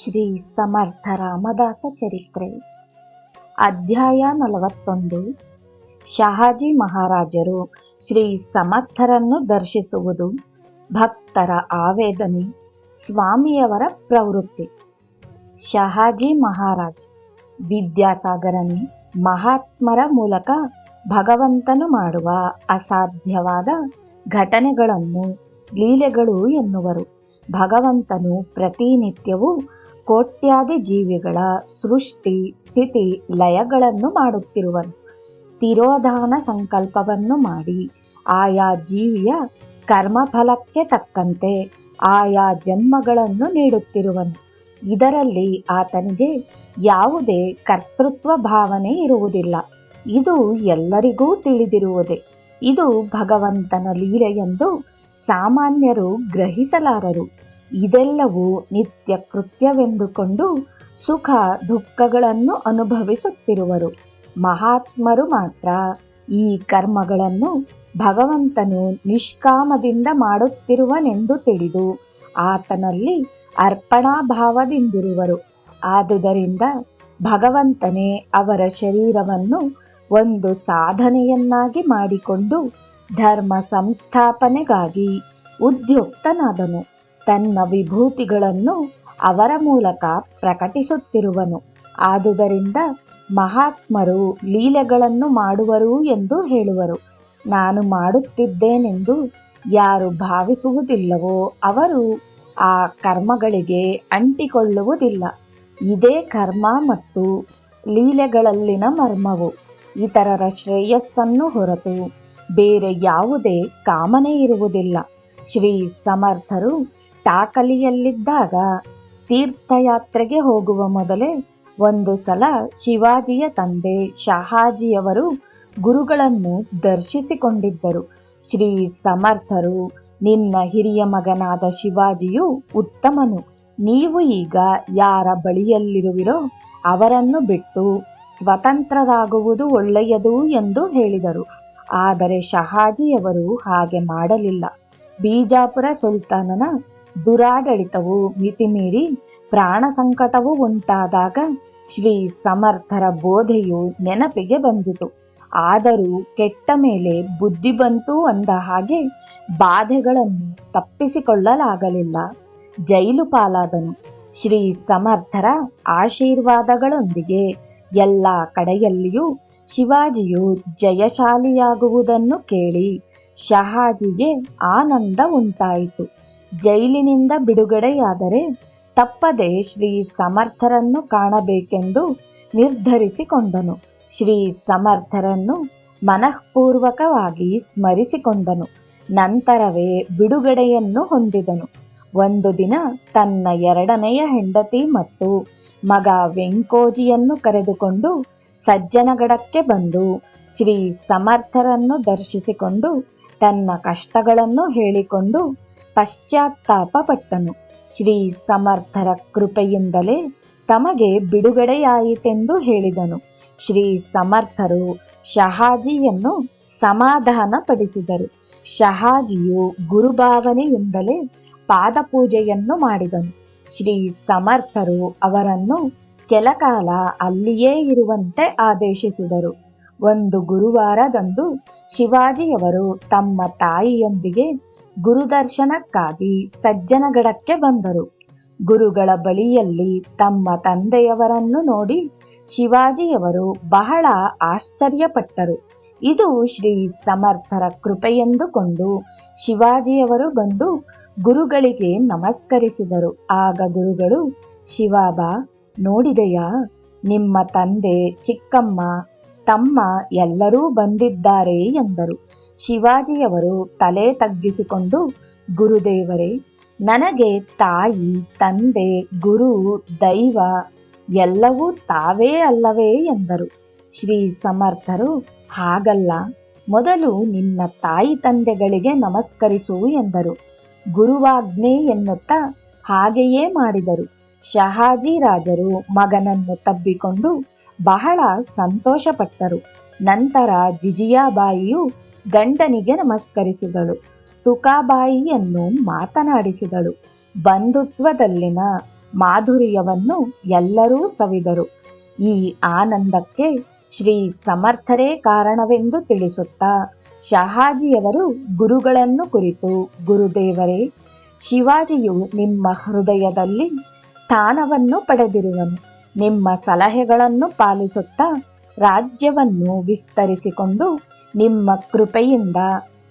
ಶ್ರೀ ಸಮರ್ಥ ರಾಮದಾಸ ಚರಿತ್ರೆ. ಅಧ್ಯಾಯ ನಲವತ್ತೊಂದು. ಶಹಾಜಿ ಮಹಾರಾಜರು ಶ್ರೀ ಸಮರ್ಥರನ್ನು ದರ್ಶಿಸುವುದು ಭಕ್ತರ ಆವೇದನೆ, ಸ್ವಾಮಿಯವರ ಪ್ರವೃತ್ತಿ. ಶಹಾಜಿ ಮಹಾರಾಜ್ ವಿದ್ಯಾಸಾಗರನಿ ಮಹಾತ್ಮರ ಮೂಲಕ ಭಗವಂತನು ಮಾಡುವ ಅಸಾಧ್ಯವಾದ ಘಟನೆಗಳನ್ನು, ಲೀಲೆಗಳು ಎನ್ನುವರು. ಭಗವಂತನು ಪ್ರತಿನಿತ್ಯವೂ ಕೋಟ್ಯಾದಿ ಜೀವಿಗಳ ಸೃಷ್ಟಿ, ಸ್ಥಿತಿ, ಲಯಗಳನ್ನು ಮಾಡುತ್ತಿರುವನು. ತಿರೋಧಾನ ಸಂಕಲ್ಪವನ್ನು ಮಾಡಿ ಆಯಾ ಜೀವಿಯ ಕರ್ಮಫಲಕ್ಕೆ ತಕ್ಕಂತೆ ಆಯಾ ಜನ್ಮಗಳನ್ನು ನೀಡುತ್ತಿರುವನು. ಇದರಲ್ಲಿ ಆತನಿಗೆ ಯಾವುದೇ ಕರ್ತೃತ್ವ ಭಾವನೆ ಇರುವುದಿಲ್ಲ. ಇದು ಎಲ್ಲರಿಗೂ ತಿಳಿದಿರುವುದೇ. ಇದು ಭಗವಂತನ ಲೀಲೆಯೆಂದು ಸಾಮಾನ್ಯರು ಗ್ರಹಿಸಲಾರರು. ಇದೆಲ್ಲವೂ ನಿತ್ಯ ಕೃತ್ಯವೆಂದುಕೊಂಡು ಸುಖ ದುಃಖಗಳನ್ನು ಅನುಭವಿಸುತ್ತಿರುವರು. ಮಹಾತ್ಮರು ಮಾತ್ರ ಈ ಕರ್ಮಗಳನ್ನು ಭಗವಂತನು ನಿಷ್ಕಾಮದಿಂದ ಮಾಡುತ್ತಿರುವನೆಂದು ತಿಳಿದು ಆತನಲ್ಲಿ ಅರ್ಪಣಾಭಾವದಿಂದಿರುವರು. ಆದುದರಿಂದ ಭಗವಂತನೇ ಅವರ ಶರೀರವನ್ನು ಒಂದು ಸಾಧನೆಯನ್ನಾಗಿ ಮಾಡಿಕೊಂಡು ಧರ್ಮ ಸಂಸ್ಥಾಪನೆಗಾಗಿ ಉದ್ಯುಕ್ತನಾದನು. ತನ್ನ ವಿಭೂತಿಗಳನ್ನು ಅವರ ಮೂಲಕ ಪ್ರಕಟಿಸುತ್ತಿರುವನು. ಆದುದರಿಂದ ಮಹಾತ್ಮರು ಲೀಲೆಗಳನ್ನು ಮಾಡುವರು ಎಂದು ಹೇಳುವರು. ನಾನು ಮಾಡುತ್ತಿದ್ದೇನೆಂದು ಯಾರು ಭಾವಿಸುವುದಿಲ್ಲವೋ ಅವರು ಆ ಕರ್ಮಗಳಿಗೆ ಅಂಟಿಕೊಳ್ಳುವುದಿಲ್ಲ. ಇದೇ ಕರ್ಮ ಮತ್ತು ಲೀಲೆಗಳಲ್ಲಿನ ಮರ್ಮವು. ಇತರರ ಶ್ರೇಯಸ್ಸನ್ನು ಹೊರತು ಬೇರೆ ಯಾವುದೇ ಕಾಮನೆ ಇರುವುದಿಲ್ಲ. ಶ್ರೀ ಸಮರ್ಥರು ಟಾಕಲಿಯಲ್ಲಿದ್ದಾಗ ತೀರ್ಥಯಾತ್ರೆಗೆ ಹೋಗುವ ಮೊದಲೇ ಒಂದು ಸಲ ಶಿವಾಜಿಯ ತಂದೆ ಶಹಾಜಿಯವರು ಗುರುಗಳನ್ನು ದರ್ಶಿಸಿಕೊಂಡಿದ್ದರು. ಶ್ರೀ ಸಮರ್ಥರು, ನಿನ್ನ ಹಿರಿಯ ಮಗನಾದ ಶಿವಾಜಿಯು ಉತ್ತಮನು. ನೀವು ಈಗ ಯಾರ ಬಳಿಯಲ್ಲಿರುವಿರೋ ಅವರನ್ನು ಬಿಟ್ಟು ಸ್ವತಂತ್ರರಾಗುವುದು ಒಳ್ಳೆಯದು ಎಂದು ಹೇಳಿದರು. ಆದರೆ ಶಹಾಜಿಯವರು ಹಾಗೆ ಮಾಡಲಿಲ್ಲ. ಬಿಜಾಪುರ ಸುಲ್ತಾನನ ದುರಾಡಳಿತವು ಮಿತಿಮೀರಿ ಪ್ರಾಣ ಸಂಕಟವು ಉಂಟಾದಾಗ ಶ್ರೀ ಸಮರ್ಥರ ಬೋಧೆಯು ನೆನಪಿಗೆ ಬಂದಿತು. ಆದರೂ ಕೆಟ್ಟ ಮೇಲೆ ಬುದ್ಧಿ ಬಂತು ಅಂದ ಹಾಗೆ ಬಾಧೆಗಳನ್ನು ತಪ್ಪಿಸಿಕೊಳ್ಳಲಾಗಲಿಲ್ಲ. ಜೈಲು ಪಾಲಾದನು. ಶ್ರೀ ಸಮರ್ಥರ ಆಶೀರ್ವಾದಗಳೊಂದಿಗೆ ಎಲ್ಲ ಕಡೆಯಲ್ಲಿಯೂ ಶಿವಾಜಿಯು ಜಯಶಾಲಿಯಾಗುವುದನ್ನು ಕೇಳಿ ಶಹಾಜಿಗೆ ಆನಂದ ಉಂಟಾಯಿತು. ಜೈಲಿನಿಂದ ಬಿಡುಗಡೆಯಾದರೆ ತಪ್ಪದೆ ಶ್ರೀ ಸಮರ್ಥರನ್ನು ಕಾಣಬೇಕೆಂದು ನಿರ್ಧರಿಸಿಕೊಂಡನು. ಶ್ರೀ ಸಮರ್ಥರನ್ನು ಮನಃಪೂರ್ವಕವಾಗಿ ಸ್ಮರಿಸಿಕೊಂಡನು. ನಂತರವೇ ಬಿಡುಗಡೆಯನ್ನು ಹೊಂದಿದನು. ಒಂದು ದಿನ ತನ್ನ ಎರಡನೆಯ ಹೆಂಡತಿ ಮತ್ತು ಮಗ ವೆಂಕೋಜಿಯನ್ನು ಕರೆದುಕೊಂಡು ಸಜ್ಜನಗಡಕ್ಕೆ ಬಂದು ಶ್ರೀ ಸಮರ್ಥರನ್ನು ದರ್ಶಿಸಿಕೊಂಡು ತನ್ನ ಕಷ್ಟಗಳನ್ನು ಹೇಳಿಕೊಂಡು ಪಶ್ಚಾತ್ತಾಪ ಪಟ್ಟನು ಶ್ರೀ ಸಮರ್ಥರ ಕೃಪೆಯಿಂದಲೇ ತಮಗೆ ಬಿಡುಗಡೆಯಾಯಿತೆಂದು ಹೇಳಿದನು. ಶ್ರೀ ಸಮರ್ಥರು ಶಹಾಜಿಯನ್ನು ಸಮಾಧಾನಪಡಿಸಿದರು. ಶಹಾಜಿಯು ಗುರುಭಾವನೆಯಿಂದಲೇ ಪಾದಪೂಜೆಯನ್ನು ಮಾಡಿದನು. ಶ್ರೀ ಸಮರ್ಥರು ಅವರನ್ನು ಕೆಲಕಾಲ ಅಲ್ಲಿಯೇ ಇರುವಂತೆ ಆದೇಶಿಸಿದರು. ಒಂದು ಗುರುವಾರದಂದು ಶಿವಾಜಿಯವರು ತಮ್ಮ ತಾಯಿಯೊಂದಿಗೆ ಗುರುದರ್ಶನಕ್ಕಾಗಿ ಸಜ್ಜನಗಡಕ್ಕೆ ಬಂದರು. ಗುರುಗಳ ಬಳಿಯಲ್ಲಿ ತಮ್ಮ ತಂದೆಯವರನ್ನು ನೋಡಿ ಶಿವಾಜಿಯವರು ಬಹಳ ಆಶ್ಚರ್ಯಪಟ್ಟರು. ಇದು ಶ್ರೀ ಸಮರ್ಥರ ಕೃಪೆಯೆಂದುಕೊಂಡು ಶಿವಾಜಿಯವರು ಬಂದು ಗುರುಗಳಿಗೆ ನಮಸ್ಕರಿಸಿದರು. ಆಗ ಗುರುಗಳು, ಶಿವಾಬ, ನೋಡಿದೆಯಾ? ನಿಮ್ಮ ತಂದೆ ಚಿಕ್ಕಮ್ಮ ತಮ್ಮ ಎಲ್ಲರೂ ಬಂದಿದ್ದಾರೆ ಎಂದರು. ಶಿವಾಜಿಯವರು ತಲೆ ತಗ್ಗಿಸಿಕೊಂಡು, ಗುರುದೇವರೇ, ನನಗೆ ತಾಯಿ, ತಂದೆ, ಗುರು, ದೈವ ಎಲ್ಲವೂ ತಾವೇ ಅಲ್ಲವೇ ಎಂದರು. ಶ್ರೀ ಸಮರ್ಥರು, ಹಾಗಲ್ಲ, ಮೊದಲು ನಿನ್ನ ತಾಯಿ ತಂದೆಗಳಿಗೆ ನಮಸ್ಕರಿಸು ಎಂದರು. ಗುರುವಾಜ್ಞೆ ಎನ್ನುತ್ತಾ ಹಾಗೆಯೇ ಮಾಡಿದರು. ಶಹಾಜಿ ರಾಜರು ಮಗನನ್ನು ತಬ್ಬಿಕೊಂಡು ಬಹಳ ಸಂತೋಷಪಟ್ಟರು. ನಂತರ ಜಿಜಿಯಾಬಾಯಿಯು ಗಂಡನಿಗೆ ನಮಸ್ಕರಿಸಿದಳು. ತುಕಾಬಾಯಿಯನ್ನು ಮಾತನಾಡಿಸಿದಳು. ಬಂಧುತ್ವದಲ್ಲಿನ ಮಾಧುರ್ಯವನ್ನು ಎಲ್ಲರೂ ಸವಿದರು. ಈ ಆನಂದಕ್ಕೆ ಶ್ರೀ ಸಮರ್ಥರೇ ಕಾರಣವೆಂದು ತಿಳಿಸುತ್ತಾ ಶಹಾಜಿಯವರು ಗುರುಗಳನ್ನು ಕುರಿತು, ಗುರುದೇವರೇ, ಶಿವಾಜಿಯು ನಿಮ್ಮ ಹೃದಯದಲ್ಲಿ ಸ್ಥಾನವನ್ನು ಪಡೆದಿರುವನು. ನಿಮ್ಮ ಸಲಹೆಗಳನ್ನು ಪಾಲಿಸುತ್ತಾ ರಾಜ್ಯವನ್ನು ವಿಸ್ತರಿಸಿಕೊಂಡು ನಿಮ್ಮ ಕೃಪೆಯಿಂದ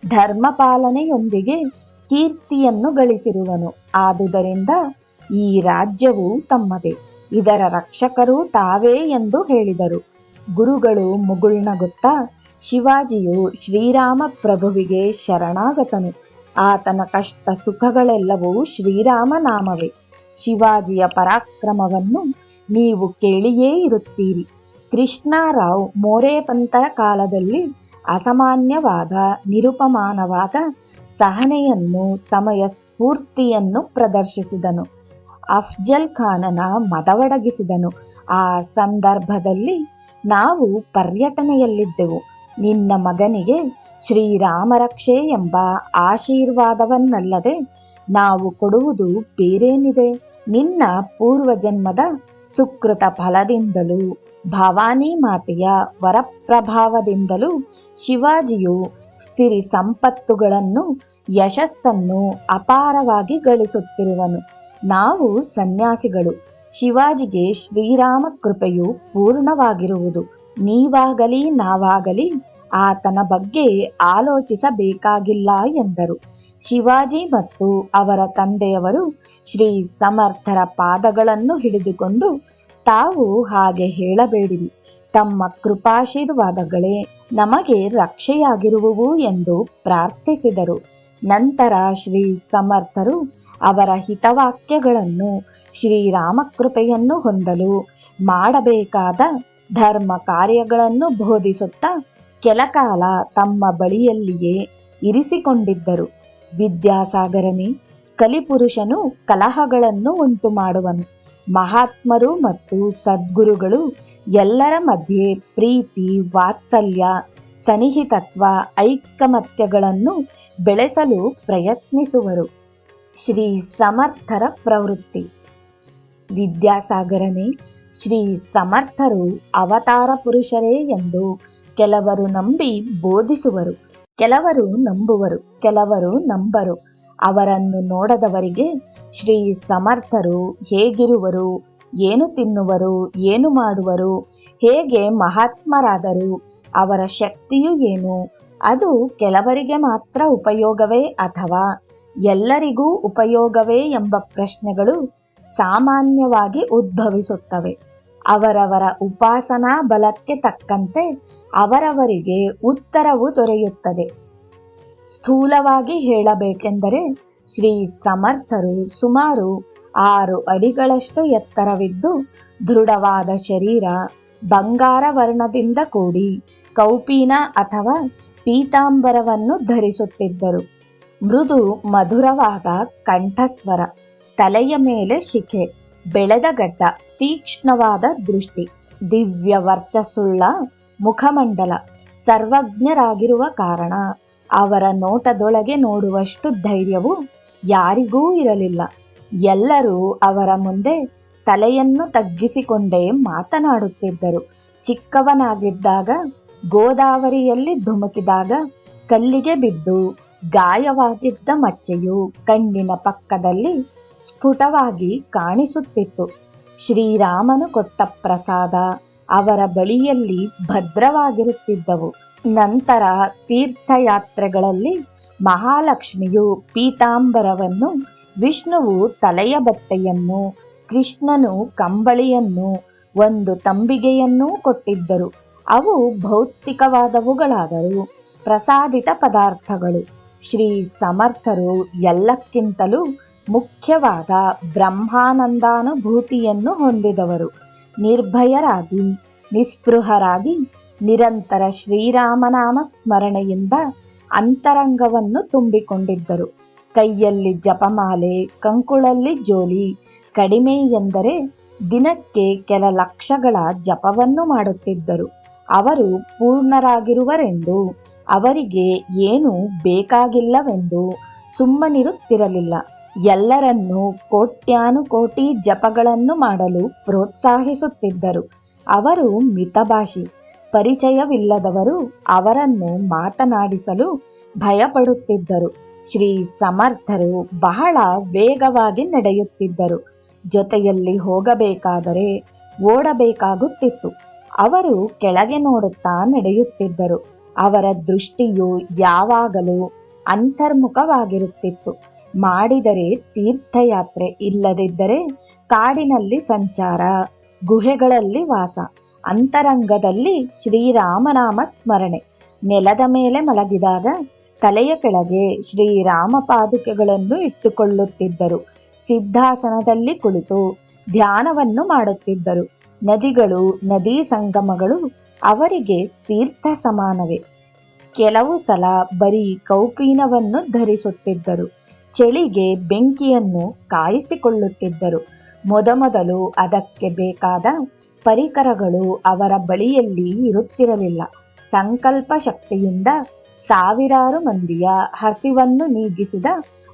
ಧರ್ಮ ಪಾಲನೆಯೊಂದಿಗೆ ಕೀರ್ತಿಯನ್ನು ಗಳಿಸಿರುವನು. ಆದುದರಿಂದ ಈ ರಾಜ್ಯವು ತಮ್ಮದೇ. ಇದರ ರಕ್ಷಕರು ತಾವೇ ಎಂದು ಹೇಳಿದರು. ಗುರುಗಳು ಮುಗುಳ್ನಗುತ್ತಾ ಶಿವಾಜಿಯು ಶ್ರೀರಾಮ ಪ್ರಭುವಿಗೆ ಶರಣಾಗತನು. ಆತನ ಕಷ್ಟ ಸುಖಗಳೆಲ್ಲವೂ ಶ್ರೀರಾಮ ನಾಮವೇ. ಶಿವಾಜಿಯ ಪರಾಕ್ರಮವನ್ನು ನೀವು ಕೇಳಿಯೇ ಇರುತ್ತೀರಿ. ಕೃಷ್ಣರಾವ್ ಮೋರೇಪಂತರ ಕಾಲದಲ್ಲಿ ಅಸಾಮಾನ್ಯವಾದ, ನಿರುಪಮಾನವಾದ ಸಹನೆಯನ್ನು, ಸಮಯ ಸ್ಫೂರ್ತಿಯನ್ನು ಪ್ರದರ್ಶಿಸಿದನು. ಅಫ್ಜಲ್ ಖಾನನ ಮದವಡಗಿಸಿದನು. ಆ ಸಂದರ್ಭದಲ್ಲಿ ನಾವು ಪರ್ಯಟನೆಯಲ್ಲಿದ್ದೆವು. ನಿನ್ನ ಮಗನಿಗೆ ಶ್ರೀರಾಮರಕ್ಷೆ ಎಂಬ ಆಶೀರ್ವಾದವನ್ನಲ್ಲದೆ ನಾವು ಕೊಡುವುದು ಬೇರೇನಿದೆ. ನಿನ್ನ ಪೂರ್ವಜನ್ಮದ ಸುಕೃತ ಫಲದಿಂದಲೂ ಭವಾನಿ ಮಾತೆಯ ವರಪ್ರಭಾವದಿಂದಲೂ ಶಿವಾಜಿಯು ಸ್ಥಿರಿ ಸಂಪತ್ತುಗಳನ್ನು, ಯಶಸ್ಸನ್ನು ಅಪಾರವಾಗಿ ಗಳಿಸುತ್ತಿರುವನು. ನಾವು ಸನ್ಯಾಸಿಗಳು. ಶಿವಾಜಿಗೆ ಶ್ರೀರಾಮ ಕೃಪೆಯು ಪೂರ್ಣವಾಗಿರುವುದು. ನೀವಾಗಲಿ, ನಾವಾಗಲಿ ಆತನ ಬಗ್ಗೆ ಆಲೋಚಿಸಬೇಕಾಗಿಲ್ಲ ಎಂದರು. ಶಿವಾಜಿ ಮತ್ತು ಅವರ ತಂದೆಯವರು ಶ್ರೀ ಸಮರ್ಥರ ಪಾದಗಳನ್ನು ಹಿಡಿದುಕೊಂಡು ತಾವು ಹಾಗೆ ಹೇಳಬೇಡಿರಿ. ತಮ್ಮ ಕೃಪಾಶೀರ್ವಾದಗಳೇ ನಮಗೆ ರಕ್ಷೆಯಾಗಿರುವುವು ಎಂದು ಪ್ರಾರ್ಥಿಸಿದರು. ನಂತರ ಶ್ರೀ ಸಮರ್ಥರು ಅವರ ಹಿತವಾಕ್ಯಗಳನ್ನು ಶ್ರೀರಾಮಕೃಪೆಯನ್ನು ಹೊಂದಲು ಮಾಡಬೇಕಾದ ಧರ್ಮ ಕಾರ್ಯಗಳನ್ನು ಬೋಧಿಸುತ್ತಾ ಕೆಲಕಾಲ ತಮ್ಮ ಬಳಿಯಲ್ಲಿಯೇ ಇರಿಸಿಕೊಂಡಿದ್ದರು. ವಿದ್ಯಾಸಾಗರನೇ, ಕಲಿಪುರುಷನು ಕಲಹಗಳನ್ನು ಉಂಟು ಮಾಡುವನು ಮಹಾತ್ಮರು ಮತ್ತು ಸದ್ಗುರುಗಳು ಎಲ್ಲರ ಮಧ್ಯೆ ಪ್ರೀತಿ, ವಾತ್ಸಲ್ಯ ಸನ್ನಿಹಿತತ್ವ ಐಕಮತ್ಯಗಳನ್ನು ಬೆಳೆಸಲು ಪ್ರಯತ್ನಿಸುವರು. ಶ್ರೀ ಸಮರ್ಥರ ಪ್ರವೃತ್ತಿ. ವಿದ್ಯಾಸಾಗರನೇ, ಶ್ರೀ ಸಮರ್ಥರು ಅವತಾರ ಪುರುಷರೇ ಎಂದು ಕೆಲವರು ನಂಬಿ ಬೋಧಿಸುವರು. ಕೆಲವರು ನಂಬುವರು, ಕೆಲವರು ನಂಬರು. ಅವರನ್ನು ನೋಡದವರಿಗೆ ಶ್ರೀ ಸಮರ್ಥರು ಹೇಗಿರುವರು, ಏನು ತಿನ್ನುವರು, ಏನು ಮಾಡುವರು, ಹೇಗೆ ಮಹಾತ್ಮರಾದರು, ಅವರ ಶಕ್ತಿಯು ಏನು, ಅದು ಕೆಲವರಿಗೆ ಮಾತ್ರ ಉಪಯೋಗವೇ ಅಥವಾ ಎಲ್ಲರಿಗೂ ಉಪಯೋಗವೇ ಎಂಬ ಪ್ರಶ್ನೆಗಳು ಸಾಮಾನ್ಯವಾಗಿ ಉದ್ಭವಿಸುತ್ತವೆ. ಅವರವರ ಉಪಾಸನಾ ಬಲಕ್ಕೆ ತಕ್ಕಂತೆ ಅವರವರಿಗೆ ಉತ್ತರವು ದೊರೆಯುತ್ತದೆ. ಸ್ಥೂಲವಾಗಿ ಹೇಳಬೇಕೆಂದರೆ ಶ್ರೀ ಸಮರ್ಥರು ಸುಮಾರು ಆರು ಅಡಿಗಳಷ್ಟು ಎತ್ತರವಿದ್ದು ದೃಢವಾದ ಶರೀರ, ಬಂಗಾರ ವರ್ಣದಿಂದ ಕೂಡಿ ಕೌಪೀನ ಅಥವಾ ಪೀತಾಂಬರವನ್ನು ಧರಿಸುತ್ತಿದ್ದರು. ಮೃದು ಮಧುರವಾದ ಕಂಠಸ್ವರ, ತಲೆಯ ಮೇಲೆ ಶಿಖೆ, ಬೆಳೆದ ಗಡ್ಡ, ತೀಕ್ಷ್ಣವಾದ ದೃಷ್ಟಿ ದಿವ್ಯ ವರ್ಚಸ್ಸುಳ್ಳ ಮುಖಮಂಡಲ, ಸರ್ವಜ್ಞರಾಗಿರುವ ಕಾರಣ. ಅವರ ನೋಟದೊಳಗೆ ನೋಡುವಷ್ಟು ಧೈರ್ಯವು ಯಾರಿಗೂ ಇರಲಿಲ್ಲ. ಎಲ್ಲರೂ ಅವರ ಮುಂದೆ ತಲೆಯನ್ನು ತಗ್ಗಿಸಿಕೊಂಡೇ ಮಾತನಾಡುತ್ತಿದ್ದರು. ಚಿಕ್ಕವನಾಗಿದ್ದಾಗ, ಗೋದಾವರಿಯಲ್ಲಿ ಧುಮುಕಿದಾಗ ಕಲ್ಲಿಗೆ ಬಿದ್ದು ಗಾಯವಾಗಿದ್ದ ಮಚ್ಚೆಯು ಕಣ್ಣಿನ ಪಕ್ಕದಲ್ಲಿ ಸ್ಫುಟವಾಗಿ ಕಾಣಿಸುತ್ತಿತ್ತು. ಶ್ರೀರಾಮನು ಕೊಟ್ಟ ಪ್ರಸಾದ ಅವರ ಬಳಿಯಲ್ಲಿ ಭದ್ರವಾಗಿರುತ್ತಿದ್ದವು. ನಂತರ ತೀರ್ಥಯಾತ್ರೆಗಳಲ್ಲಿ ಮಹಾಲಕ್ಷ್ಮಿಯು ಪೀತಾಂಬರವನ್ನು, ವಿಷ್ಣುವು ತಲೆಯ ಬಟ್ಟೆಯನ್ನು, ಕೃಷ್ಣನು ಕಂಬಳಿಯನ್ನು, ಒಂದು ತಂಬಿಗೆಯನ್ನೂ ಕೊಟ್ಟಿದ್ದರು. ಅವು ಭೌತಿಕವಾದವುಗಳಾದರೂ ಪ್ರಸಾದಿತ ಪದಾರ್ಥಗಳು. ಶ್ರೀ ಸಮರ್ಥರು ಎಲ್ಲಕ್ಕಿಂತಲೂ ಮುಖ್ಯವಾದ ಬ್ರಹ್ಮಾನಂದಾನುಭೂತಿಯನ್ನು ಹೊಂದಿದವರು. ನಿರ್ಭಯರಾಗಿ, ನಿಸ್ಪೃಹರಾಗಿ ನಿರಂತರ ಶ್ರೀರಾಮನಾಮ ಸ್ಮರಣೆಯಿಂದ ಅಂತರಂಗವನ್ನು ತುಂಬಿಕೊಂಡಿದ್ದರು. ಕೈಯಲ್ಲಿ ಜಪಮಾಲೆ, ಕಂಕುಳಲ್ಲಿ ಜೋಲಿ, ಕಡಿಮೆ ಎಂದರೆ ದಿನಕ್ಕೆ ಕೆಲ ಲಕ್ಷಗಳ ಜಪವನ್ನು ಮಾಡುತ್ತಿದ್ದರು. ಅವರು ಪೂರ್ಣರಾಗಿರುವರೆಂದು, ಅವರಿಗೆ ಏನೂ ಬೇಕಾಗಿಲ್ಲವೆಂದು ಸುಮ್ಮನಿರುತ್ತಿರಲಿಲ್ಲ. ಎಲ್ಲರನ್ನೂ ಕೋಟ್ಯಾನುಕೋಟಿ ಜಪಗಳನ್ನು ಮಾಡಲು ಪ್ರೋತ್ಸಾಹಿಸುತ್ತಿದ್ದರು. ಅವರು ಮಿತಭಾಷಿ, ಪರಿಚಯವಿಲ್ಲದವರು ಅವರನ್ನು ಮಾತನಾಡಿಸಲು ಭಯಪಡುತ್ತಿದ್ದರು. ಶ್ರೀ ಸಮರ್ಥರು ಬಹಳ ವೇಗವಾಗಿ ನಡೆಯುತ್ತಿದ್ದರು. ಜೊತೆಯಲ್ಲಿ ಹೋಗಬೇಕಾದರೆ ಓಡಬೇಕಾಗುತ್ತಿತ್ತು. ಅವರು ಕೆಳಗೆ ನೋಡುತ್ತಾ ನಡೆಯುತ್ತಿದ್ದರು. ಅವರ ದೃಷ್ಟಿಯು ಯಾವಾಗಲೂ ಅಂತರ್ಮುಖವಾಗಿರುತ್ತಿತ್ತು. ಮಾಡಿದರೆ ತೀರ್ಥಯಾತ್ರೆ ಇಲ್ಲದಿದ್ದರೆ ಕಾಡಿನಲ್ಲಿ ಸಂಚಾರ, ಗುಹೆಗಳಲ್ಲಿ ವಾಸ, ಅಂತರಂಗದಲ್ಲಿ ಶ್ರೀರಾಮನಾಮ ಸ್ಮರಣೆ. ನೆಲದ ಮೇಲೆ ಮಲಗಿದಾಗ ತಲೆಯ ಕೆಳಗೆ ಶ್ರೀರಾಮ ಪಾದುಕೆಗಳನ್ನು ಇಟ್ಟುಕೊಳ್ಳುತ್ತಿದ್ದರು. ಸಿದ್ಧಾಸನದಲ್ಲಿ ಕುಳಿತು ಧ್ಯಾನವನ್ನು ಮಾಡುತ್ತಿದ್ದರು. ನದಿಗಳು, ನದಿ ಸಂಗಮಗಳು ಅವರಿಗೆ ತೀರ್ಥ ಸಮಾನವೇ. ಕೆಲವು ಸಲ ಬರೀ ಕೌಪೀನವನ್ನು ಧರಿಸುತ್ತಿದ್ದರು. ಚಳಿಗೆ ಬೆಂಕಿಯನ್ನು ಕಾಯಿಸಿಕೊಳ್ಳುತ್ತಿದ್ದರು. ಮೊದಮೊದಲು ಅದಕ್ಕೆ ಬೇಕಾದ ಪರಿಕರಗಳು ಅವರ ಬಳಿಯಲ್ಲಿ ಇರುತ್ತಿರಲಿಲ್ಲ. ಸಂಕಲ್ಪ ಶಕ್ತಿಯಿಂದ ಸಾವಿರಾರು ಮಂದಿಯ ಹಸಿವನ್ನು ನೀಗಿಸಿದ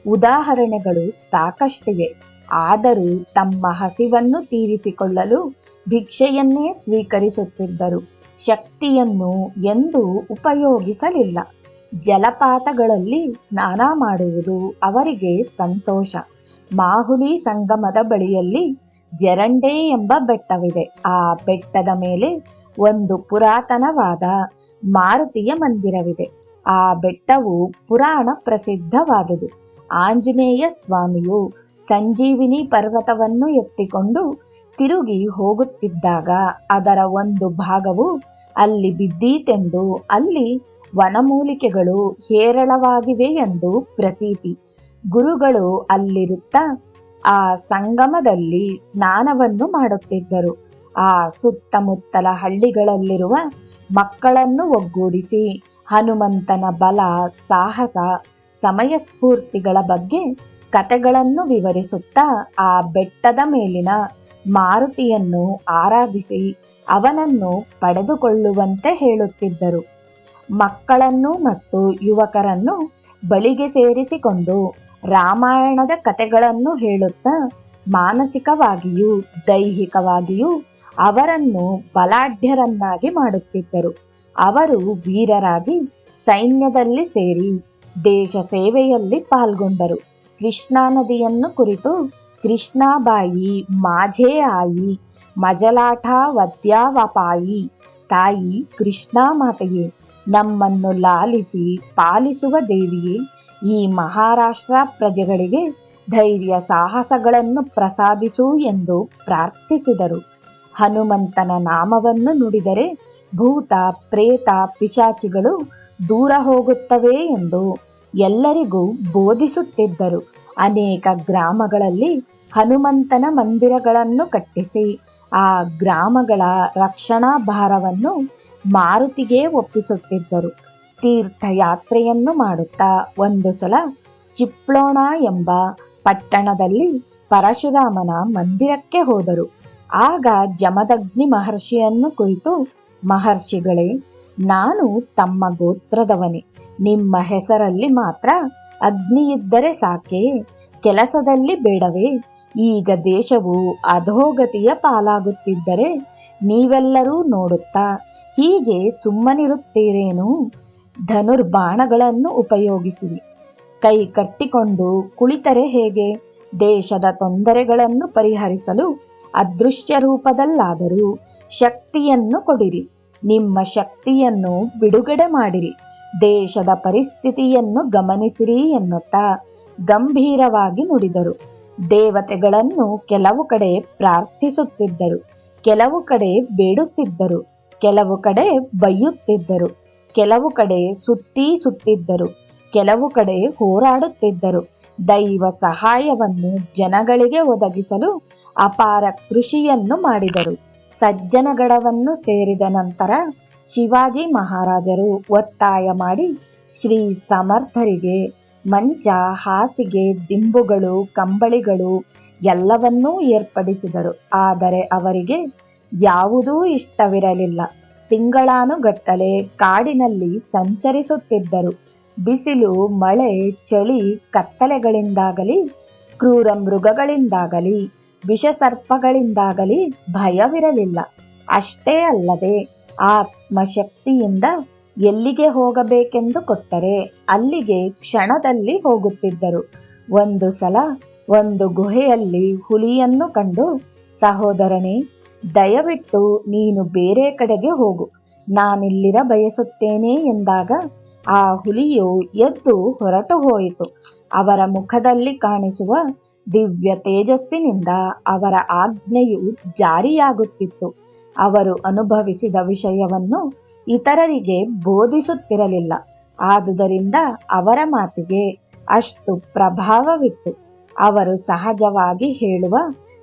ಉದಾಹರಣೆಗಳು ಸಾಕಷ್ಟಿವೆ. ಆದರೂ ತಮ್ಮ ಹಸಿವನ್ನು ತೀರಿಸಿಕೊಳ್ಳಲು ಭಿಕ್ಷೆಯನ್ನೇ ಸ್ವೀಕರಿಸುತ್ತಿದ್ದರು. ಶಕ್ತಿಯನ್ನು ಎಂದೂ ಉಪಯೋಗಿಸಲಿಲ್ಲ. ಜಲಪಾತಗಳಲ್ಲಿ ಸ್ನಾನ ಮಾಡುವುದು ಅವರಿಗೆ ಸಂತೋಷ. ಮಾಹುಲಿ ಸಂಗಮದ ಬಳಿಯಲ್ಲಿ ಜರಂಡೆ ಎಂಬ ಬೆಟ್ಟವಿದೆ. ಆ ಬೆಟ್ಟದ ಮೇಲೆ ಒಂದು ಪುರಾತನವಾದ ಮಾರುತಿಯ ಮಂದಿರವಿದೆ. ಆ ಬೆಟ್ಟವು ಪುರಾಣ ಪ್ರಸಿದ್ಧವಾದುದು. ಆಂಜನೇಯ ಸ್ವಾಮಿಯು ಸಂಜೀವಿನಿ ಪರ್ವತವನ್ನು ಎತ್ತಿಕೊಂಡು ತಿರುಗಿ ಹೋಗುತ್ತಿದ್ದಾಗ ಅದರ ಒಂದು ಭಾಗವು ಅಲ್ಲಿ ಬಿದ್ದೀತೆಂದು ಅಲ್ಲಿ ವನಮೂಲಿಕೆಗಳು ಹೇರಳವಾಗಿವೆ ಎಂದು ಪ್ರತೀತಿ. ಗುರುಗಳು ಅಲ್ಲಿರುತ್ತಾ ಆ ಸಂಗಮದಲ್ಲಿ ಸ್ನಾನವನ್ನು ಮಾಡುತ್ತಿದ್ದರು. ಆ ಸುತ್ತಮುತ್ತಲ ಹಳ್ಳಿಗಳಲ್ಲಿರುವ ಮಕ್ಕಳನ್ನು ಒಗ್ಗೂಡಿಸಿ ಹನುಮಂತನ ಬಲ, ಸಾಹಸ, ಸಮಯ ಸ್ಫೂರ್ತಿಗಳ ಬಗ್ಗೆ ಕತೆಗಳನ್ನು ವಿವರಿಸುತ್ತಾ ಆ ಬೆಟ್ಟದ ಮೇಲಿನ ಮಾರುತಿಯನ್ನು ಆರಾಧಿಸಿ ಅವನನ್ನು ಪಡೆದುಕೊಳ್ಳುವಂತೆ ಹೇಳುತ್ತಿದ್ದರು. ಮಕ್ಕಳನ್ನು ಮತ್ತು ಯುವಕರನ್ನು ಬಳಿಗೆ ಸೇರಿಸಿಕೊಂಡು ರಾಮಾಯಣದ ಕತೆಗಳನ್ನು ಹೇಳುತ್ತಾ ಮಾನಸಿಕವಾಗಿಯೂ ದೈಹಿಕವಾಗಿಯೂ ಅವರನ್ನು ಬಲಾಢ್ಯರನ್ನಾಗಿ ಮಾಡುತ್ತಿದ್ದರು. ಅವರು ವೀರರಾಗಿ ಸೈನ್ಯದಲ್ಲಿ ಸೇರಿ ದೇಶ ಸೇವೆಯಲ್ಲಿ ಪಾಲ್ಗೊಂಡರು. ಕೃಷ್ಣಾ ನದಿಯನ್ನು ಕುರಿತು ಕೃಷ್ಣಾಬಾಯಿ, ಮಾಝೇ ಆಯಿ, ಮಜಲಾಠ ವದ್ಯಾವಪಾಯಿ ತಾಯಿ ಕೃಷ್ಣಾ ಮಾತೆಯೇ. ನಮ್ಮನ್ನು ಲಾಲಿಸಿ ಪಾಲಿಸುವ ದೇವಿಯೇ, ಈ ಮಹಾರಾಷ್ಟ್ರ ಪ್ರಜೆಗಳಿಗೆ ಧೈರ್ಯ ಸಾಹಸಗಳನ್ನು ಪ್ರಸಾದಿಸು ಎಂದು ಪ್ರಾರ್ಥಿಸಿದರು. ಹನುಮಂತನ ನಾಮವನ್ನು ನುಡಿದರೆ ಭೂತ, ಪ್ರೇತ, ಪಿಶಾಚಿಗಳು ದೂರ ಹೋಗುತ್ತವೆ ಎಂದು ಎಲ್ಲರಿಗೂ ಬೋಧಿಸುತ್ತಿದ್ದರು. ಅನೇಕ ಗ್ರಾಮಗಳಲ್ಲಿ ಹನುಮಂತನ ಮಂದಿರಗಳನ್ನು ಕಟ್ಟಿಸಿ, ಆ ಗ್ರಾಮಗಳ ರಕ್ಷಣಾ ಭಾರವನ್ನು ಮಾರುತಿಗೆ ಒಪ್ಪಿಸುತ್ತಿದ್ದರು. ತೀರ್ಥಯಾತ್ರೆಯನ್ನು ಮಾಡುತ್ತಾ ಒಂದು ಸಲ ಚಿಪ್ಲೋಣ ಎಂಬ ಪಟ್ಟಣದಲ್ಲಿ ಪರಶುರಾಮನ ಮಂದಿರಕ್ಕೆ ಹೋದರು. ಆಗ ಜಮದಗ್ನಿ ಮಹರ್ಷಿಯನ್ನು ಕುರಿತು ಮಹರ್ಷಿಗಳೇ, ನಾನು ತಮ್ಮ ಗೋತ್ರದವನೇ. ನಿಮ್ಮ ಹೆಸರಲ್ಲಿ ಮಾತ್ರ ಅಗ್ನಿ ಇದ್ದರೆ ಸಾಕೆ? ಕೆಲಸದಲ್ಲಿ ಬೇಡವೇ? ಈಗ ದೇಶವು ಅಧೋಗತಿಯ ಪಾಲಾಗುತ್ತಿದ್ದರೆ ನೀವೆಲ್ಲರೂ ನೋಡುತ್ತಾ ಹೀಗೆ ಸುಮ್ಮನಿರುತ್ತೀರೇನು? ಧನುರ್ಬಾಣಗಳನ್ನು ಉಪಯೋಗಿಸಿರಿ. ಕೈ ಕಟ್ಟಿಕೊಂಡು ಕುಳಿತರೆ ಹೇಗೆ? ದೇಶದ ತೊಂದರೆಗಳನ್ನು ಪರಿಹರಿಸಲು ಅದೃಶ್ಯ ರೂಪದಲ್ಲಾದರೂ ಶಕ್ತಿಯನ್ನು ಕೊಡಿರಿ. ನಿಮ್ಮ ಶಕ್ತಿಯನ್ನು ಬಿಡುಗಡೆ ಮಾಡಿರಿ. ದೇಶದ ಪರಿಸ್ಥಿತಿಯನ್ನು ಗಮನಿಸಿರಿ ಎನ್ನುತ್ತಾ ಗಂಭೀರವಾಗಿ ನುಡಿದರು. ದೇವತೆಗಳನ್ನು ಕೆಲವು ಕಡೆ ಪ್ರಾರ್ಥಿಸುತ್ತಿದ್ದರು, ಕೆಲವು ಕಡೆ ಬೇಡುತ್ತಿದ್ದರು. ಕೆಲವು ಕಡೆ ಬೈಯುತ್ತಿದ್ದರು. ಕೆಲವು ಕಡೆ ಸುತ್ತಿ ಸುತ್ತಿದ್ದರು. ಕೆಲವು ಕಡೆ ಹೋರಾಡುತ್ತಿದ್ದರು. ದೈವ ಸಹಾಯವನ್ನು ಜನಗಳಿಗೆ ಒದಗಿಸಲು ಅಪಾರ ಕೃಷಿಯನ್ನು ಮಾಡಿದರು. ಸಜ್ಜನಗಡವನ್ನು ಸೇರಿದ ನಂತರ ಶಿವಾಜಿ ಮಹಾರಾಜರು ಒತ್ತಾಯ ಮಾಡಿ ಶ್ರೀ ಸಮರ್ಥರಿಗೆ ಮಂಚ, ಹಾಸಿಗೆ, ದಿಂಬುಗಳು, ಕಂಬಳಿಗಳು ಎಲ್ಲವನ್ನೂ ಏರ್ಪಡಿಸಿದರು. ಆದರೆ ಅವರಿಗೆ ಯಾವುದೂ ಇಷ್ಟವಿರಲಿಲ್ಲ. ತಿಂಗಳಾನುಗಟ್ಟಲೆ ಕಾಡಿನಲ್ಲಿ ಸಂಚರಿಸುತ್ತಿದ್ದರು. ಬಿಸಿಲು, ಮಳೆ, ಚಳಿ, ಕತ್ತಲೆಗಳಿಂದಾಗಲಿ, ಕ್ರೂರ ಮೃಗಗಳಿಂದಾಗಲಿ, ವಿಷಸರ್ಪಗಳಿಂದಾಗಲಿ ಭಯವಿರಲಿಲ್ಲ. ಅಷ್ಟೇ ಅಲ್ಲದೆ ಆತ್ಮಶಕ್ತಿಯಿಂದ ಎಲ್ಲಿಗೆ ಹೋಗಬೇಕೆಂದು ಕೊಟ್ಟರೆ ಅಲ್ಲಿಗೆ ಕ್ಷಣದಲ್ಲಿ ಹೋಗುತ್ತಿದ್ದರು. ಒಂದು ಸಲ ಒಂದು ಗುಹೆಯಲ್ಲಿ ಹುಲಿಯನ್ನು ಕಂಡು, ಸಹೋದರನೇ ದಯವಿಟ್ಟು ನೀನು ಬೇರೆ ಕಡೆಗೆ ಹೋಗು. ನಾನಿಲ್ಲಿರ ಬಯಸುತ್ತೇನೆ ಎಂದಾಗ ಆ ಹುಲಿಯು ಎದ್ದು ಹೊರಟು ಹೋಯಿತು. ಅವರ ಮುಖದಲ್ಲಿ ಕಾಣಿಸುವ ದಿವ್ಯ ತೇಜಸ್ಸಿನಿಂದ ಅವರ ಆಜ್ಞೆಯು ಜಾರಿಯಾಗುತ್ತಿತ್ತು. ಅವರು ಅನುಭವಿಸಿದ ವಿಷಯವನ್ನು ಇತರರಿಗೆ ಬೋಧಿಸುತ್ತಿರಲಿಲ್ಲ. ಆದುದರಿಂದ ಅವರ ಮಾತಿಗೆ ಅಷ್ಟು ಪ್ರಭಾವವಿತ್ತು. ಅವರು ಸಹಜವಾಗಿ ಹೇಳುವ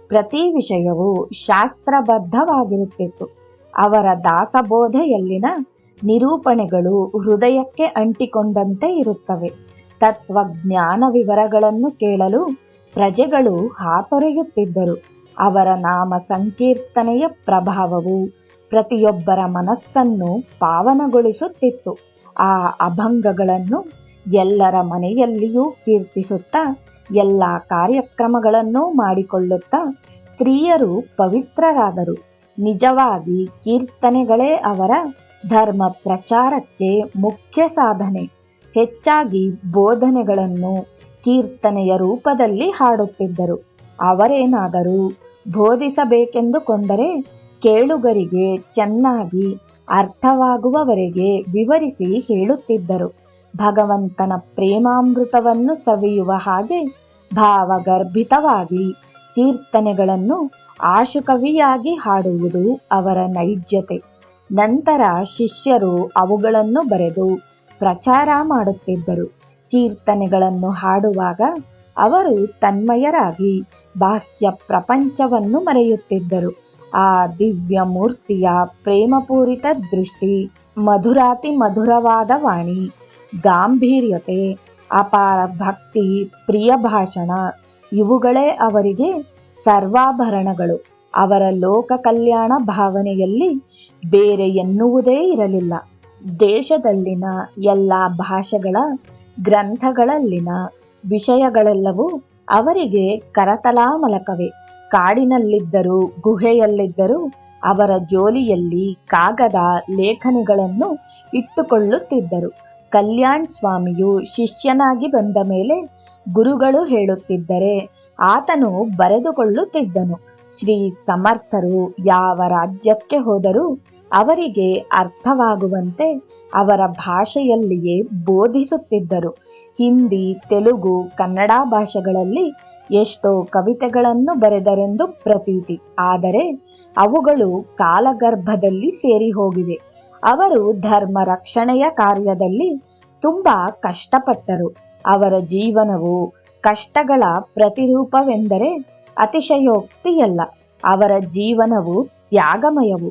ಪ್ರತಿ ವಿಷಯವೂ ಶಾಸ್ತ್ರಬದ್ಧವಾಗಿರುತ್ತಿತ್ತು. ಅವರ ದಾಸಬೋಧೆಯಲ್ಲಿನ ನಿರೂಪಣೆಗಳು ಹೃದಯಕ್ಕೆ ಅಂಟಿಕೊಂಡಂತೆ ಇರುತ್ತವೆ. ತತ್ವಜ್ಞಾನ ವಿವರಗಳನ್ನು ಕೇಳಲು ಪ್ರಜೆಗಳು ಹಾತೊರೆಯುತ್ತಿದ್ದರು. ಅವರ ನಾಮ ಸಂಕೀರ್ತನೆಯ ಪ್ರಭಾವವು ಪ್ರತಿಯೊಬ್ಬರ ಮನಸ್ಸನ್ನು ಪಾವನಗೊಳಿಸುತ್ತಿತ್ತು. ಆ ಅಭಂಗಗಳನ್ನು ಎಲ್ಲರ ಮನೆಯಲ್ಲಿಯೂ ಕೀರ್ತಿಸುತ್ತಾ ಎಲ್ಲ ಕಾರ್ಯಕ್ರಮಗಳನ್ನು ಮಾಡಿಕೊಳ್ಳುತ್ತಾ ಸ್ತ್ರೀಯರು ಪವಿತ್ರರಾದರು. ನಿಜವಾಗಿ ಕೀರ್ತನೆಗಳೇ ಅವರ ಧರ್ಮ ಪ್ರಚಾರಕ್ಕೆ ಮುಖ್ಯ ಸಾಧನೆ. ಹೆಚ್ಚಾಗಿ ಬೋಧನೆಗಳನ್ನು ಕೀರ್ತನೆಯ ರೂಪದಲ್ಲಿ ಹಾಡುತ್ತಿದ್ದರು. ಅವರೇನಾದರೂ ಬೋಧಿಸಬೇಕೆಂದುಕೊಂಡರೆ ಕೇಳುಗರಿಗೆ ಚೆನ್ನಾಗಿ ಅರ್ಥವಾಗುವವರೆಗೆ ವಿವರಿಸಿ ಹೇಳುತ್ತಿದ್ದರು. ಭಗವಂತನ ಪ್ರೇಮಾಮೃತವನ್ನು ಸವಿಯುವ ಹಾಗೆ ಭಾವಗರ್ಭಿತವಾಗಿ ಕೀರ್ತನೆಗಳನ್ನು ಆಶುಕವಿಯಾಗಿ ಹಾಡುವುದು ಅವರ ನೈಜ್ಯತೆ ನಂತರ ಶಿಷ್ಯರು ಅವುಗಳನ್ನು ಬರೆದು ಪ್ರಚಾರ ಮಾಡುತ್ತಿದ್ದರು. ಕೀರ್ತನೆಗಳನ್ನು ಹಾಡುವಾಗ ಅವರು ತನ್ಮಯರಾಗಿ ಬಾಹ್ಯ ಪ್ರಪಂಚವನ್ನು ಮರೆಯುತ್ತಿದ್ದರು. ಆ ದಿವ್ಯ ಮೂರ್ತಿಯ ಪ್ರೇಮಪೂರಿತ ದೃಷ್ಟಿ, ಮಧುರಾತಿ ಮಧುರವಾದ ವಾಣಿ, ಗಾಂಭೀರ್ಯತೆ ಅಪಾರ ಭಕ್ತಿ, ಪ್ರಿಯ ಭಾಷಣ, ಇವುಗಳೇ ಅವರಿಗೆ ಸರ್ವಾಭರಣಗಳು. ಅವರ ಲೋಕ ಕಲ್ಯಾಣ ಭಾವನೆಯಲ್ಲಿ ಬೇರೆ ಎನ್ನುವುದೇ ಇರಲಿಲ್ಲ. ದೇಶದಲ್ಲಿನ ಎಲ್ಲ ಭಾಷೆಗಳ, ಗ್ರಂಥಗಳಲ್ಲಿನ ವಿಷಯಗಳೆಲ್ಲವೂ ಅವರಿಗೆ ಕರತಲಾಮಲಕವೇ. ಕಾಡಿನಲ್ಲಿದ್ದರೂ, ಗುಹೆಯಲ್ಲಿದ್ದರೂ, ಅವರ ಜೋಲಿಯಲ್ಲಿ ಕಾಗದ ಲೇಖನಿಗಳನ್ನು ಇಟ್ಟುಕೊಳ್ಳುತ್ತಿದ್ದರು. ಕಲ್ಯಾಣ್ ಸ್ವಾಮಿಯು ಶಿಷ್ಯನಾಗಿ ಬಂದ ಮೇಲೆ ಗುರುಗಳು ಹೇಳುತ್ತಿದ್ದರೆ, ಆತನು ಬರೆದುಕೊಳ್ಳುತ್ತಿದ್ದನು. ಶ್ರೀ ಸಮರ್ಥರು ಯಾವ ರಾಜ್ಯಕ್ಕೆ ಹೋದರೂ ಅವರಿಗೆ ಅರ್ಥವಾಗುವಂತೆ ಅವರ ಭಾಷೆಯಲ್ಲಿಯೇ ಬೋಧಿಸುತ್ತಿದ್ದರು. ಹಿಂದಿ, ತೆಲುಗು, ಕನ್ನಡ ಭಾಷೆಗಳಲ್ಲಿ ಎಷ್ಟೋ ಕವಿತೆಗಳನ್ನು ಬರೆದರೆಂದು ಪ್ರತೀತಿ. ಆದರೆ ಅವುಗಳು ಕಾಲಗರ್ಭದಲ್ಲಿ ಸೇರಿ ಹೋಗಿವೆ ಅವರು ಧರ್ಮ ರಕ್ಷಣೆಯ ಕಾರ್ಯದಲ್ಲಿ ತುಂಬಾ ಕಷ್ಟಪಟ್ಟರು. ಅವರ ಜೀವನವು ಕಷ್ಟಗಳ ಪ್ರತಿರೂಪವೆಂದರೆ ಅತಿಶಯೋಕ್ತಿಯಲ್ಲ. ಅವರ ಜೀವನವು ತ್ಯಾಗಮಯವು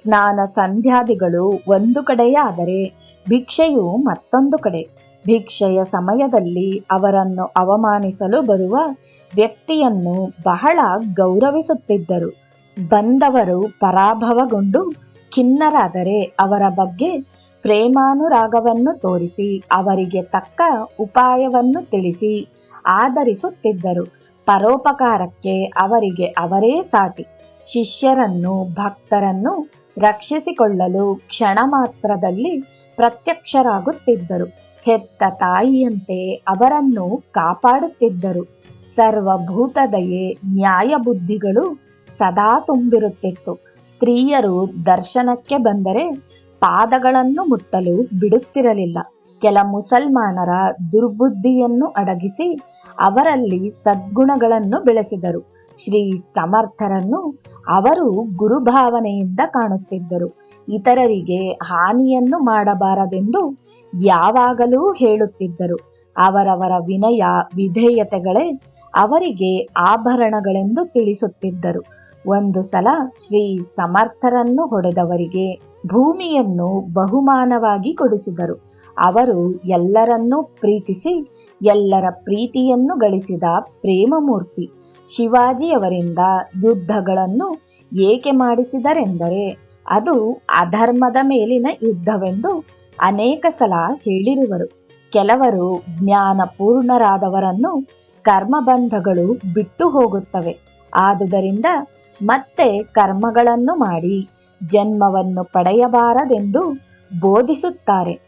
ಸ್ನಾನ ಸಂಧ್ಯಾದಿಗಳು ಒಂದು ಕಡೆಯಾದರೆ ಭಿಕ್ಷೆಯು ಮತ್ತೊಂದು ಕಡೆ. ಭಿಕ್ಷೆಯ ಸಮಯದಲ್ಲಿ ಅವರನ್ನು ಅವಮಾನಿಸಲು ಬರುವ ವ್ಯಕ್ತಿಯನ್ನು ಬಹಳ ಗೌರವಿಸುತ್ತಿದ್ದರು. ಬಂದವರು ಪರಾಭವಗೊಂಡು ಖಿನ್ನರಾದರೆ ಅವರ ಬಗ್ಗೆ ಪ್ರೇಮಾನುರಾಗವನ್ನು ತೋರಿಸಿ, ಅವರಿಗೆ ತಕ್ಕ ಉಪಾಯವನ್ನು ತಿಳಿಸಿ ಆದರಿಸುತ್ತಿದ್ದರು ಪರೋಪಕಾರಕ್ಕೆ ಅವರಿಗೆ ಅವರೇ ಸಾಟಿ. ಶಿಷ್ಯರನ್ನು, ಭಕ್ತರನ್ನು ರಕ್ಷಿಸಿಕೊಳ್ಳಲು ಕ್ಷಣ ಮಾತ್ರದಲ್ಲಿ ಪ್ರತ್ಯಕ್ಷರಾಗುತ್ತಿದ್ದರು. ಹೆತ್ತ ತಾಯಿಯಂತೆ ಅವರನ್ನು ಕಾಪಾಡುತ್ತಿದ್ದರು. ಸರ್ವಭೂತದಯೇ ನ್ಯಾಯ ಬುದ್ಧಿಗಳು ಸದಾ ತುಂಬಿರುತ್ತಿತ್ತು. ಸ್ತ್ರೀಯರು ದರ್ಶನಕ್ಕೆ ಬಂದರೆ ಪಾದಗಳನ್ನು ಮುಟ್ಟಲು ಬಿಡುತ್ತಿರಲಿಲ್ಲ. ಕೆಲ ಮುಸಲ್ಮಾನರ ದುರ್ಬುದ್ಧಿಯನ್ನು ಅಡಗಿಸಿ ಅವರಲ್ಲಿ ಸದ್ಗುಣಗಳನ್ನು ಬೆಳೆಸಿದರು. ಶ್ರೀ ಸಮರ್ಥರನ್ನು ಅವರು ಗುರುಭಾವನೆಯಿಂದ ಕಾಣುತ್ತಿದ್ದರು. ಇತರರಿಗೆ ಹಾನಿಯನ್ನು ಮಾಡಬಾರದೆಂದು ಯಾವಾಗಲೂ ಹೇಳುತ್ತಿದ್ದರು. ಅವರವರ ವಿನಯ ವಿಧೇಯತೆಗಳೇ ಅವರಿಗೆ ಆಭರಣಗಳೆಂದು ತಿಳಿಸುತ್ತಿದ್ದರು. ಒಂದು ಸಲ ಶ್ರೀ ಸಮರ್ಥರನ್ನು ಹೊಡೆದವರಿಗೆ ಭೂಮಿಯನ್ನು ಬಹುಮಾನವಾಗಿ ಕೊಡಿಸಿದರು. ಅವರು ಎಲ್ಲರನ್ನೂ ಪ್ರೀತಿಸಿ, ಎಲ್ಲರ ಪ್ರೀತಿಯನ್ನು ಗಳಿಸಿದ ಪ್ರೇಮಮೂರ್ತಿ. ಶಿವಾಜಿಯವರಿಂದ ಯುದ್ಧಗಳನ್ನು ಏಕೆ ಮಾಡಿಸಿದರೆಂದರೆ, ಅದು ಅಧರ್ಮದ ಮೇಲಿನ ಯುದ್ಧವೆಂದು ಅನೇಕ ಸಲ ಹೇಳಿರುವರು. ಕೆಲವರು ಜ್ಞಾನಪೂರ್ಣರಾದವರನ್ನು ಕರ್ಮಬಂಧಗಳು ಬಿಟ್ಟು ಹೋಗುತ್ತವೆ. ಆದುದರಿಂದ ಮತ್ತೆ ಕರ್ಮಗಳನ್ನು ಮಾಡಿ, ಜನ್ಮವನ್ನು ಪಡೆಯಬಾರದೆಂದು ಬೋಧಿಸುತ್ತಾರೆ.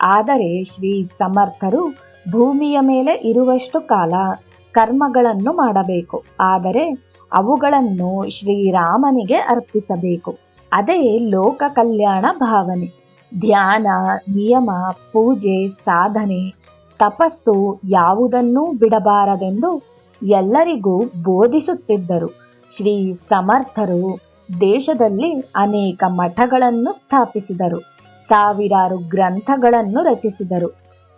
ಆದರೆ ಶ್ರೀ ಸಮರ್ಥರು ಭೂಮಿಯ ಮೇಲೆ ಇರುವಷ್ಟು ಕಾಲ ಕರ್ಮಗಳನ್ನು ಮಾಡಬೇಕು. ಆದರೆ ಅವುಗಳನ್ನು ಶ್ರೀರಾಮನಿಗೆ ಅರ್ಪಿಸಬೇಕು. ಅದೇ ಲೋಕ ಕಲ್ಯಾಣ ಭಾವನೆ. ಧ್ಯಾನ, ನಿಯಮ, ಪೂಜೆ, ಸಾಧನೆ, ತಪಸ್ಸು ಯಾವುದನ್ನೂ ಬಿಡಬಾರದೆಂದು ಎಲ್ಲರಿಗೂ ಬೋಧಿಸುತ್ತಿದ್ದರು. ಶ್ರೀ ಸಮರ್ಥರು ದೇಶದಲ್ಲಿ ಅನೇಕ ಮಠಗಳನ್ನು ಸ್ಥಾಪಿಸಿದರು. ಸಾವಿರಾರು ಗ್ರಂಥಗಳನ್ನು ರಚಿಸಿದರು.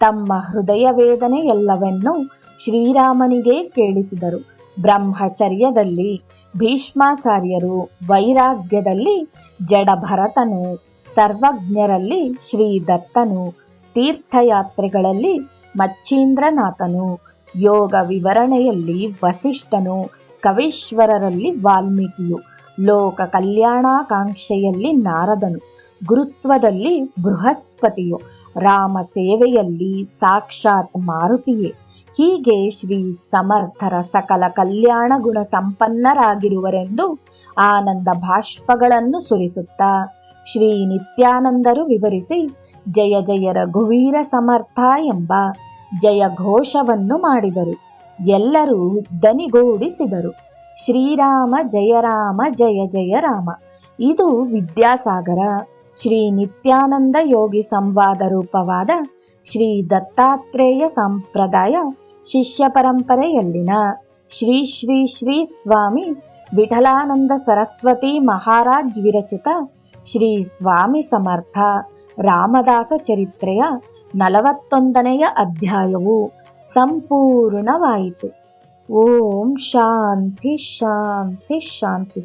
ತಮ್ಮ ಹೃದಯ ವೇದನೆ ಎಲ್ಲವನ್ನೂ ಶ್ರೀರಾಮನಿಗೆ ಕೇಳಿಸಿದರು. ಬ್ರಹ್ಮಚರ್ಯದಲ್ಲಿ ಭೀಷ್ಮಾಚಾರ್ಯರು ವೈರಾಗ್ಯದಲ್ಲಿ ಜಡಭರತನು, ಸರ್ವಜ್ಞರಲ್ಲಿ ಶ್ರೀದತ್ತನು, ತೀರ್ಥಯಾತ್ರೆಗಳಲ್ಲಿ ಮಚ್ಚೀಂದ್ರನಾಥನು, ಯೋಗ ವಿವರಣೆಯಲ್ಲಿ ವಸಿಷ್ಠನು ಕವೀಶ್ವರರಲ್ಲಿ ವಾಲ್ಮೀಕಿಯು, ಲೋಕ ಕಲ್ಯಾಣಾಕಾಂಕ್ಷೆಯಲ್ಲಿ ನಾರದನು, ಗುರುತ್ವದಲ್ಲಿ ಬೃಹಸ್ಪತಿಯು, ರಾಮ ಸೇವೆಯಲ್ಲಿ ಸಾಕ್ಷಾತ್ ಮಾರುತಿಯೇ. ಹೀಗೆ ಶ್ರೀ ಸಮರ್ಥರ ಸಕಲ ಕಲ್ಯಾಣ ಗುಣ ಸಂಪನ್ನರಾಗಿರುವರೆಂದು ಆನಂದ ಭಾಷ್ಪಗಳನ್ನು ಸುರಿಸುತ್ತಾ ಶ್ರೀ ನಿತ್ಯಾನಂದರು ವಿವರಿಸಿ, ಜಯ ಜಯ ರಘುವೀರ ಸಮರ್ಥ ಎಂಬ ಜಯ ಘೋಷವನ್ನು ಮಾಡಿದರು. ಎಲ್ಲರೂ ದನಿಗೂಡಿಸಿದರು. ಶ್ರೀರಾಮ ಜಯ ರಾಮ ಜಯ ಜಯ ರಾಮ. ಇದು ವಿದ್ಯಾಸಾಗರ, ಶ್ರೀ ನಿತ್ಯಾನಂದ ಯೋಗಿ ಸಂವಾದ ರೂಪವಾದ ಶ್ರೀ ದತ್ತಾತ್ರೇಯ ಸಂಪ್ರದಾಯ ಶಿಷ್ಯ ಪರಂಪರೆಯಲ್ಲಿನ ಶ್ರೀ ಶ್ರೀ ಶ್ರೀ ಸ್ವಾಮಿ ವಿಠಲಾನಂದ ಸರಸ್ವತಿ ಮಹಾರಾಜ್ ವಿರಚಿತ ಶ್ರೀ ಸ್ವಾಮಿ ಸಮರ್ಥ ರಾಮದಾಸ ಚರಿತ್ರೆಯ ನಲವತ್ತೊಂದನೆಯ ಅಧ್ಯಾಯವು. ಸಂಪೂರ್ಣವಾಯಿತು. ಓಂ ಶಾಂತಿ ಶಾಂತಿ ಶಾಂತಿ